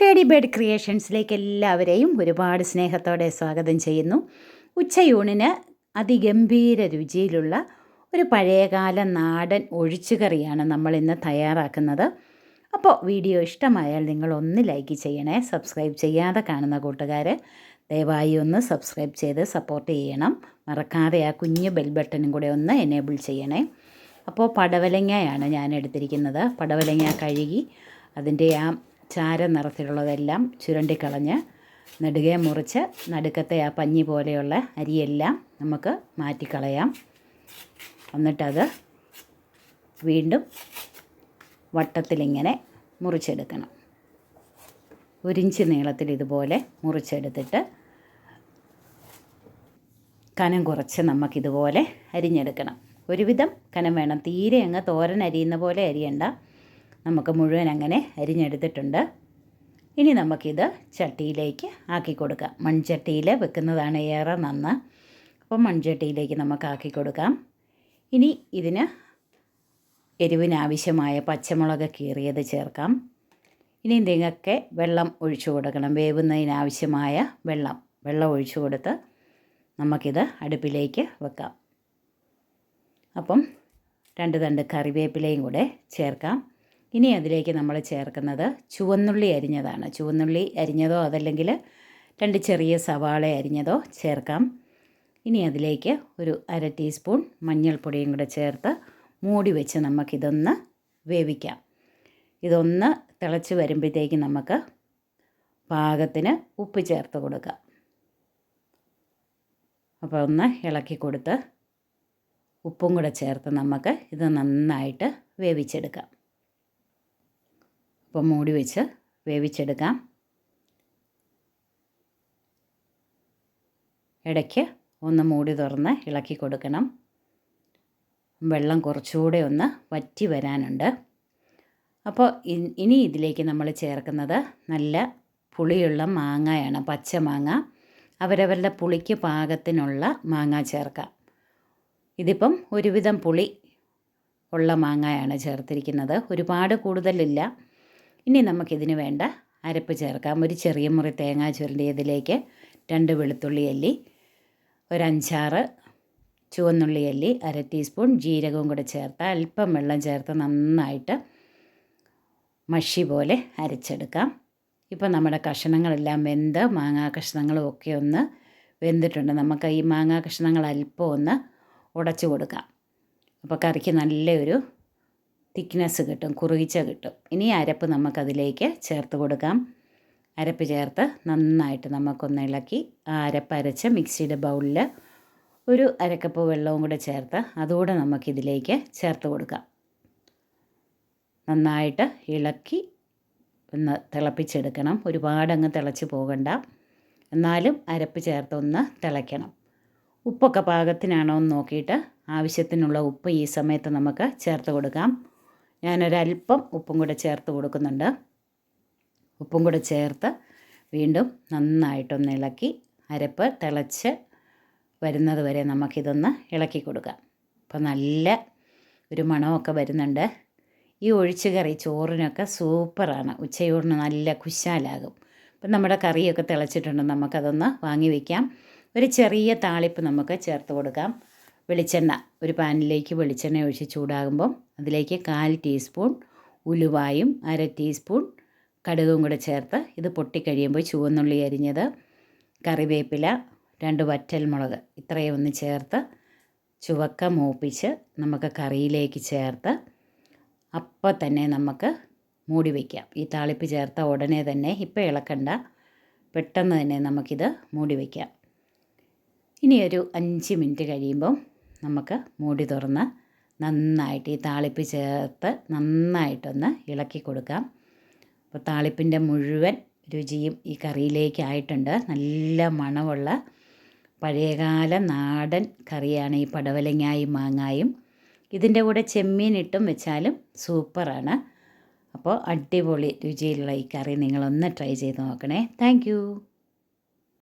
Lady bird ക്രിയേഷൻസിലേക്ക് എല്ലാവരെയും ഒരുപാട് സ്നേഹത്തോടെ സ്വാഗതം ചെയ്യുന്നു. ഉച്ചയൂണിന് അതിഗംഭീര രുചിയിലുള്ള ഒരു പഴയകാല നാടൻ ഒഴിച്ചുകറിയാണ് നമ്മൾ ഇന്ന് തയ്യാറാക്കുന്നത്. അപ്പോൾ വീഡിയോ ഇഷ്ടമായാൽ നിങ്ങൾ ഒന്ന് ലൈക്ക് ചെയ്യണേ സബ്സ്ക്രൈബ് ചെയ്യാതെ കാണുന്ന കൂട്ടുകാർ ദയവായി ഒന്ന് സബ്സ്ക്രൈബ് ചെയ്ത് സപ്പോർട്ട് ചെയ്യണം. മറക്കാതെ ആ കുഞ്ഞ് ബെൽ ബട്ടണും കൂടെ ഒന്ന് എനേബിൾ ചെയ്യണേ. അപ്പോൾ പടവലങ്ങയാണ് ഞാൻ എടുത്തിരിക്കുന്നത്. പടവലങ്ങ കഴുകി അതിന്റെ ആ ചാര നിറത്തിലുള്ളതെല്ലാം ചുരണ്ടിക്കളഞ്ഞ് നെടുകെ മുറിച്ച് നടുക്കത്തെ ആ പഞ്ഞി പോലെയുള്ള അരിയെല്ലാം നമുക്ക് മാറ്റിക്കളയാം. എന്നിട്ടത് വീണ്ടും വട്ടത്തിലിങ്ങനെ മുറിച്ചെടുക്കണം. ഒരിഞ്ച് നീളത്തിൽ ഇതുപോലെ മുറിച്ചെടുത്തിട്ട് കനം കുറച്ച് നമുക്കിതുപോലെ അരിഞ്ഞെടുക്കണം. ഒരുവിധം കനം വേണം. തീരെ അങ്ങ് തോരൻ അരിയുന്ന പോലെ അരിയണ്ട. നമുക്ക് മുഴുവൻ അങ്ങനെ അരിഞ്ഞെടുത്തിട്ടുണ്ട്. ഇനി നമുക്കിത് ചട്ടിയിലേക്ക് ആക്കി കൊടുക്കാം. മൺചട്ടിയിൽ വെക്കുന്നതാണ് ഏറെ നന്ന്. അപ്പോൾ മൺചട്ടിയിലേക്ക് നമുക്ക് ആക്കി കൊടുക്കാം. ഇനി ഇതിന് എരിവിനാവശ്യമായ പച്ചമുളക് കീറിയത് ചേർക്കാം. ഇനി നിങ്ങൾക്ക് വെള്ളം ഒഴിച്ചു കൊടുക്കണം. വേവുന്നതിനാവശ്യമായ വെള്ളം വെള്ളം ഒഴിച്ചു കൊടുത്ത് നമുക്കിത് അടുപ്പിലേക്ക് വെക്കാം. അപ്പം രണ്ട് തണ്ട് കറിവേപ്പിലയും കൂടെ ചേർക്കാം. ഇനി അതിലേക്ക് നമ്മൾ ചേർക്കുന്നത് ചുവന്നുള്ളി അരിഞ്ഞതാണ്. ചുവന്നുള്ളി അരിഞ്ഞതോ അതല്ലെങ്കിൽ രണ്ട് ചെറിയ സവാള അരിഞ്ഞതോ ചേർക്കാം. ഇനി അതിലേക്ക് ഒരു അര ടീസ്പൂൺ മഞ്ഞൾപ്പൊടിയും കൂടെ ചേർത്ത് മൂടി വെച്ച് നമുക്കിതൊന്ന് വേവിക്കാം. ഇതൊന്ന് തിളച്ച് വരുമ്പോഴത്തേക്ക് നമുക്ക് പാകത്തിന് ഉപ്പ് ചേർത്ത് കൊടുക്കാം. അപ്പോൾ ഒന്ന് ഇളക്കി കൊടുത്ത് ഉപ്പും കൂടെ ചേർത്ത് നമുക്ക് ഇത് നന്നായിട്ട് വേവിച്ചെടുക്കാം. അപ്പോൾ മൂടി വെച്ച് വേവിച്ചെടുക്കാം. ഇടയ്ക്ക് ഒന്ന് മൂടി തുറന്ന് ഇളക്കി കൊടുക്കണം. വെള്ളം കുറച്ചുകൂടെ ഒന്ന് വറ്റി വരാനുണ്ട്. അപ്പോൾ ഇനി ഇതിലേക്ക് നമ്മൾ ചേർക്കുന്നത് നല്ല പുളിയുള്ള മാങ്ങയാണ് പച്ച മാങ്ങ. അവരവരുടെ പുളിക്ക് പാകത്തിനുള്ള മാങ്ങ ചേർക്കാം. ഇതിപ്പം ഒരുവിധം പുളി ഉള്ള മാങ്ങയാണ് ചേർത്തിരിക്കുന്നത്. ഒരുപാട് കൂടുതലില്ല. ഇനി നമുക്കിതിന് വേണ്ട അരപ്പ് ചേർക്കാം. ഒരു ചെറിയ മുറി തേങ്ങ ചുരണ്ടിയതിലേക്ക് രണ്ട് വെളുത്തുള്ളി അല്ലി ഒരഞ്ചാറ് ചുവന്നുള്ളി അല്ലി അര ടീസ്പൂൺ ജീരകവും കൂടെ ചേർത്ത് അല്പം വെള്ളം ചേർത്ത് നന്നായിട്ട് മഷി പോലെ അരച്ചെടുക്കാം. ഇപ്പോൾ നമ്മുടെ കഷ്ണങ്ങളെല്ലാം വെന്ത് മാങ്ങാ കഷ്ണങ്ങളും ഒക്കെ ഒന്ന് വെന്തിട്ടുണ്ട്. നമുക്ക് ഈ മാങ്ങാ കഷ്ണങ്ങൾ അല്പം ഒന്ന് ഉടച്ചു കൊടുക്കാം. അപ്പോൾ കറിക്ക് നല്ലൊരു തിക്നെസ് കിട്ടും കുറുകിച്ച കിട്ടും. ഇനി അരപ്പ് നമുക്കതിലേക്ക് ചേർത്ത് കൊടുക്കാം. അരപ്പ് ചേർത്ത് നന്നായിട്ട് നമുക്കൊന്ന് ഇളക്കി ആ അരപ്പ് അരച്ച് മിക്സിയുടെ ബൗളിൽ ഒരു അരക്കപ്പ് വെള്ളവും കൂടെ ചേർത്ത് അതുകൂടെ നമുക്കിതിലേക്ക് ചേർത്ത് കൊടുക്കാം. നന്നായിട്ട് ഇളക്കി ഒന്ന് തിളപ്പിച്ചെടുക്കണം. ഒരുപാടങ്ങ് തിളച്ച് പോകണ്ട. എന്നാലും അരപ്പ് ചേർത്തൊന്ന് തിളയ്ക്കണം. ഉപ്പൊക്കെ പാകത്തിനാണോ എന്ന് നോക്കിയിട്ട് ആവശ്യത്തിനുള്ള ഉപ്പ് ഈ സമയത്ത് നമുക്ക് ചേർത്ത് കൊടുക്കാം. ഞാനൊരല്പം ഉപ്പും കൂടെ ചേർത്ത് കൊടുക്കുന്നുണ്ട്. ഉപ്പും കൂടെ ചേർത്ത് വീണ്ടും നന്നായിട്ടൊന്ന് ഇളക്കി അരപ്പ് തിളച്ച് വരുന്നത് വരെ നമുക്കിതൊന്ന് ഇളക്കി കൊടുക്കാം. അപ്പോൾ നല്ല ഒരു മണമൊക്കെ വരുന്നുണ്ട്. ഈ ഒഴിച്ചു കറി ചോറിനൊക്കെ സൂപ്പറാണ്. ഉച്ചയൂറിന് നല്ല കുശാലാകും. അപ്പം നമ്മുടെ കറിയൊക്കെ തിളച്ചിട്ടുണ്ട്. നമുക്കതൊന്ന് വാങ്ങി വയ്ക്കാം ഒരു ചെറിയ താളിപ്പ് നമുക്ക് ചേർത്ത് കൊടുക്കാം. വെളിച്ചെണ്ണ. ഒരു പാനിലേക്ക് വെളിച്ചെണ്ണ ഒഴിച്ച് ചൂടാകുമ്പം അതിലേക്ക് കാൽ ടീസ്പൂൺ ഉലുവായും അര ടീസ്പൂൺ കടുകും കൂടെ ചേർത്ത് ഇത് പൊട്ടിക്കഴിയുമ്പോൾ ചുവന്നുള്ളി അരിഞ്ഞത് കറിവേപ്പില രണ്ട് വറ്റൽ മുളക് ഇത്രയും ഒന്ന് ചേർത്ത് ചുവക്ക മൂപ്പിച്ച് നമുക്ക് കറിയിലേക്ക് ചേർത്ത് അപ്പം തന്നെ നമുക്ക് മൂടി വയ്ക്കാം ഈ താളിപ്പ് ചേർത്ത ഉടനെ തന്നെ ഇപ്പം ഇളക്കണ്ട പെട്ടെന്ന് തന്നെ നമുക്കിത് മൂടി വയ്ക്കാം ഇനിയൊരു അഞ്ച് മിനിറ്റ് കഴിയുമ്പം നമുക്ക് മൂടി തുറന്ന് നന്നായിട്ട് ഈ താളിപ്പ് ചേർത്ത് നന്നായിട്ടൊന്ന് ഇളക്കി കൊടുക്കാം. അപ്പോൾ താളിപ്പിന്റെ മുഴുവൻ രുചിയും ഈ കറിയിലേക്ക് ആയിട്ടുണ്ട് നല്ല മണമുള്ള പഴയകാല നാടൻ കറിയാണ് ഈ പടവലങ്ങായും മാങ്ങായും. ഇതിന്റെ കൂടെ ചെമ്മീൻ ഇട്ടും വെച്ചാലും സൂപ്പറാണ്. അപ്പോൾ അടിപൊളി രുചിയിലുള്ള ഈ കറി നിങ്ങളൊന്ന് ട്രൈ ചെയ്ത് നോക്കണേ. താങ്ക്